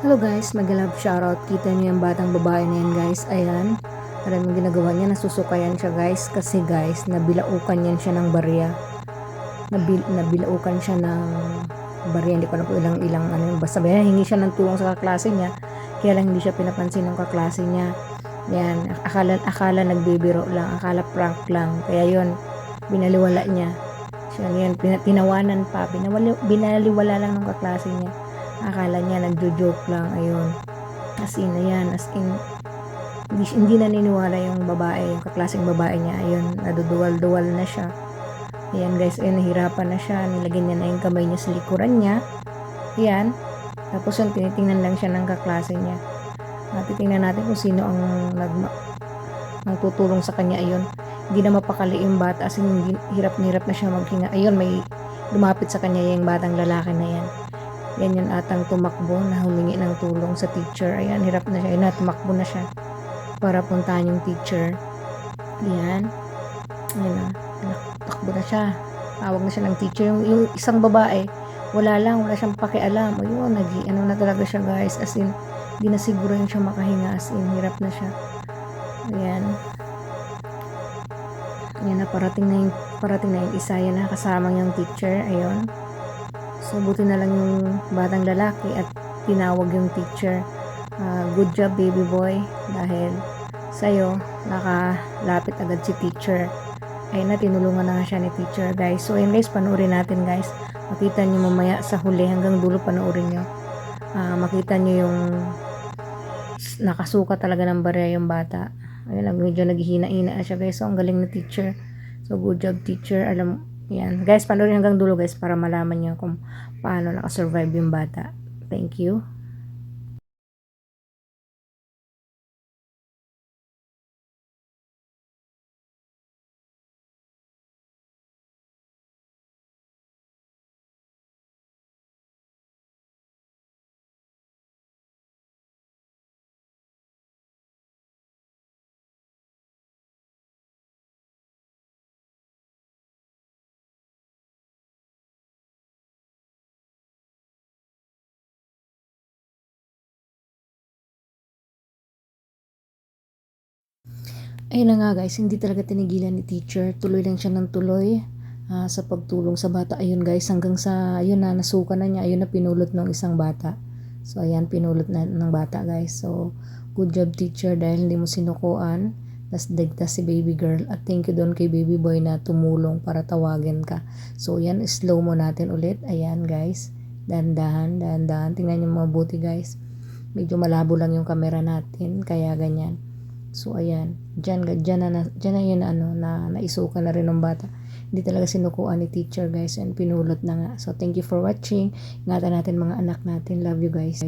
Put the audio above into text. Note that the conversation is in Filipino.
Hello guys, mag-love shoutout. Kita niyo yung batang babae na yan guys. Ayan. Mo ginagawa niya, nasusukayan siya guys. Kasi guys, nabilaukan yan siya ng barya. Nabil, nabilaukan siya ng barya. Hindi ko alam kung ilang ilang ano yun. Basta ba hingi siya ng tulong sa kaklase niya. Kaya lang hindi siya pinapansin ng kaklase niya. Yan, akala, akala nagbibiro lang, akala prank lang. Kaya yon binaliwala niya. Siya yan, pina- tinawanan pa, binaliwala lang ng kaklase niya. Akala niya nagjo-joke lang, ayun. As in, ayan, as in, hindi, hindi naniniwala yung babae, yung kaklaseng babae niya, ayun, naduduwal-duwal na siya. Ayan guys, ayun, nahirapan na siya, nilagyan niya na yung kamay niya sa likuran niya. Ayan, tapos yung tinitingnan lang siya ng kaklase niya. Uh, titingnan natin kung sino ang nag ang tutulong sa kanya ayun hindi na mapakali yung bata as in hindi, hirap na hirap na siya maghinga ayun may lumapit sa kanya yung batang lalaki na yan yan yung atang tumakbo na humingi ng tulong sa teacher. Ayan hirap na siya. Ayun na tumakbo na siya para puntahan yung teacher. Ayan. Ayan na. Takbo na siya. Tawag na siya ng teacher. Yung, yung isang babae wala lang. Wala siyang pakialam. Ayun nag ano na talaga siya guys. As in hindi na siguro yung siya makahinga. As in hirap na siya. Ayan. Ayan na parating na yung parating na yung isa yan na kasama yung teacher. Ayun so buti na lang yung batang lalaki at tinawag yung teacher Ah, good job baby boy dahil sa'yo nakalapit agad si teacher ayun na tinulungan na nga siya ni teacher guys so guys panoorin natin guys makita nyo mamaya sa huli hanggang dulo panoorin nyo Ah, makita nyo yung nakasuka talaga ng barya yung bata. Ayun lang, medyo naghihina-hina na siya guys. So, ang galing na teacher. So, good job teacher. Alam, yan. Guys, panoorin hanggang dulo guys para malaman nyo kung paano nakasurvive yung bata. Thank you. Ayun na nga guys, hindi talaga tinigilan ni teacher. Tuloy lang siya ng tuloy ah, sa pagtulong sa bata. Ayun guys, hanggang sa, ayun na, nasuka na niya. Ayun na, pinulot ng isang bata. So, ayan, pinulot na ng bata guys. So, good job teacher dahil hindi mo sinukuan. Tapos digtas si baby girl. At thank you doon kay baby boy na tumulong para tawagin ka. So, yan, slow mo natin ulit. Ayan guys. Dahan-dahan, dahan-dahan. Tingnan niyo mabuti guys. Medyo malabo lang yung camera natin. Kaya ganyan. So, ayan. Diyan, diyan na, diyan na yun ano, na naisuka na rin ng bata. Hindi talaga sinukuan ni teacher guys and pinulot na nga. So, thank you for watching. Ingatan natin mga anak natin. Love you guys.